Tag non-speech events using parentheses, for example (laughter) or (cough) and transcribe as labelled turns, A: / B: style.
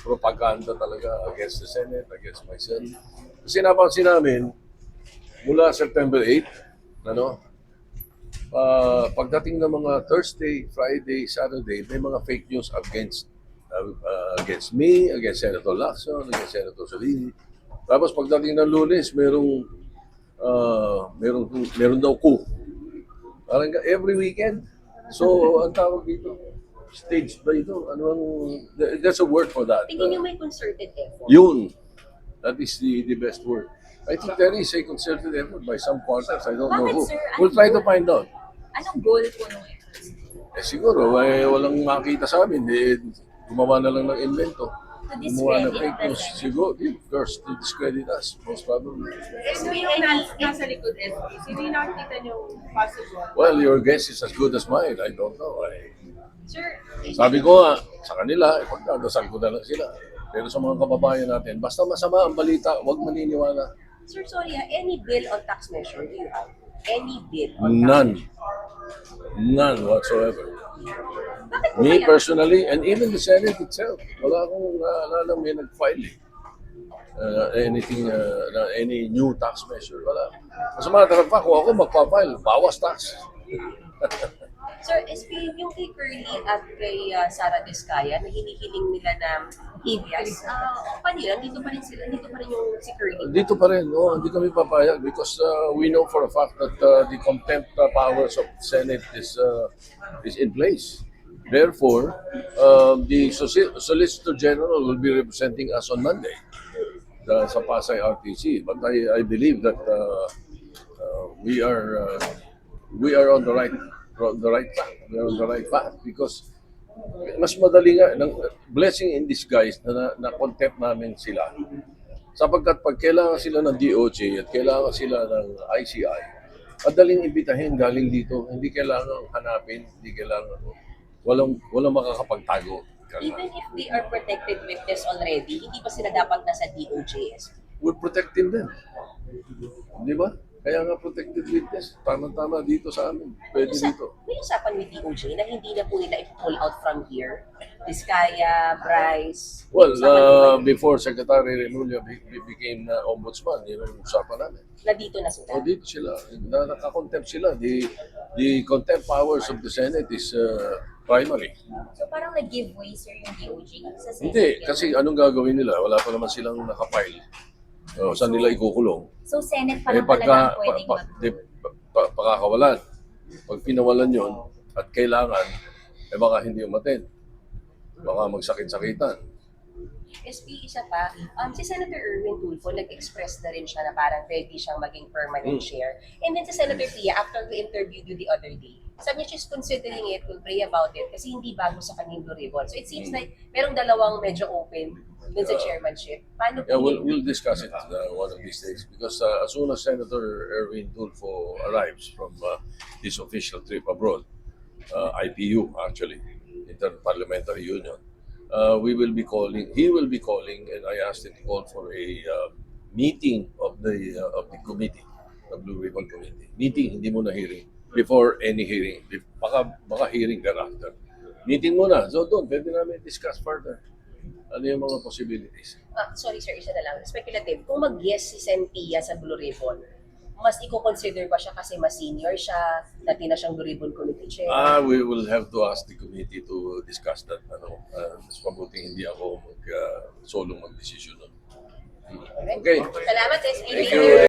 A: propaganda talaga against the Senate, against myself. Kasi napansin namin, mula September 8, ano, ah, pagdating ng mga Thursday, Friday, Saturday, may mga fake news against uh, uh, against me, against Senator Lacson, against Senator Salini. Tapos pagdating ng Lunes, merong uh, merong meron daw coup. Parang every weekend. So, ang tawag dito, staged ba ito? Ano ang, there's a word for that.
B: Tingin niyo
A: Uh,
B: may concerted effort?
A: yun. That is the, the best word. I think there is a concerted effort by some quarters. I don't know
B: Bakit,
A: who.
B: sir?
A: We'll try to find out.
B: Anong goal po nung efforts?
A: Eh siguro, eh, walang makita sa amin. Eh, gumawa na lang ng invento. Gumawa ng fake news. Siguro, yeah, of course, to discredit us, most probably.
C: Sino yung nas, nasa likod SP? Sino yung nakikita niyo possible?
A: Well, your guess is as good as mine. I don't know. I,
B: Sir,
A: sabi ko nga, sa kanila, eh, pagdadasal ko na lang sila. Pero sa mga kababayan natin, basta masama ang balita, huwag maniniwala.
B: Sir, sorry ah, any bill on tax measure do you have? Any bill on tax
A: None.
B: measure?
A: None whatsoever. Me
B: kaya?
A: personally, and even the Senate itself, wala akong naalala may nag-file eh. Uh, anything, uh, na- any new tax measure, wala. As a matter of fact, kung ako magpa-file, bawas tax. (laughs)
B: Sir, SP, yung kay Curly at kay ah, Sara Descaya na hinihiling nila na habeas, ah, pa nila, dito pa rin sila, dito pa rin yung si Curly.
A: Dito pa rin, oh, hindi kami papayag because uh, we know for a fact that uh, the contempt uh, powers of Senate is uh, is in place. Therefore, um, the Solicitor General will be representing us on Monday uh, sa Pasay RTC. But I, I believe that uh, uh, we are uh, we are on the right the right path. We are on the right path because mas madali nga ng blessing in disguise na, na, na contempt namin sila sapagkat pag kailangan sila ng DOJ at kailangan sila ng ICI, madaling ibitahin galing dito. Hindi kailangan hanapin, hindi kailangan, walang, walang makakapagtago.
B: Even if they are protected witness already, hindi pa sila dapat nasa DOJ.
A: We're protecting them. Di ba? Kaya nga protected witness, tama-tama dito sa amin. Pwede
B: Usa-
A: dito.
B: may usapan with DOJ na hindi na po nila i-pull out from here. Vizcaya, Bryce. may
A: Well, uh, before Secretary Remulla be- be- became uh, ombudsman, yun ang usapan namin.
B: na dito na sila.
A: O dito sila, na, nakakontempt sila. The, the contempt powers of the Senate is uh, primary.
D: So parang nag-give way, sir, yung DOJ sa Senate.
A: Hindi, kasi anong gagawin nila? Wala pa naman silang nakapile. O, saan nila ikukulong?
D: So Senate pa
A: Eh pagka,
D: ang
A: pa,
D: pwedeng
A: pa,
D: mag-
A: di, pa, pa, pakakawalan. Pag pinawalan yon at kailangan, eh baka hindi umaten. Baka magsakit-sakitan.
B: SP, isa pa, um, si Senator Erwin Tulfo, nag-express na rin siya na parang ready siyang maging permanent
A: Mm.
B: chair. And then si Senator Pia, after we interviewed you the other day, sabi niya she's considering it, will pray about it, kasi hindi bago sa kanyang Blue Ribbon. So it seems
A: Mm.
B: like merong dalawang medyo open dun sa chairmanship. Paano
A: Yeah, we'll, we'll discuss it uh, one of these days because uh, as soon as Senator Erwin Tulfo arrives from uh, his official trip abroad, uh, IPU actually, Interparliamentary Union, uh, we will be calling, he will be calling, and I asked him to call for a uh, meeting of the uh, of the committee, the Blue Ribbon Committee. Meeting, hindi muna hearing. Before any hearing, baka, baka hearing thereafter. Meeting muna. So doon, pwede namin discuss further. Ano yung mga possibilities.
B: Ah, sorry sir, isa na lang. Speculative. Kung mag-yes si Sentia sa Blue Ribbon, mas i-consider ba siya kasi mas senior siya, dati na siyang Ribbon Committee Chair?
A: Ah, we will have to ask the committee to discuss that. Ano, uh, mas mabuting hindi ako mag, uh, solong mag-decision nun. Okay.
B: Salamat, SP.
A: Thank you.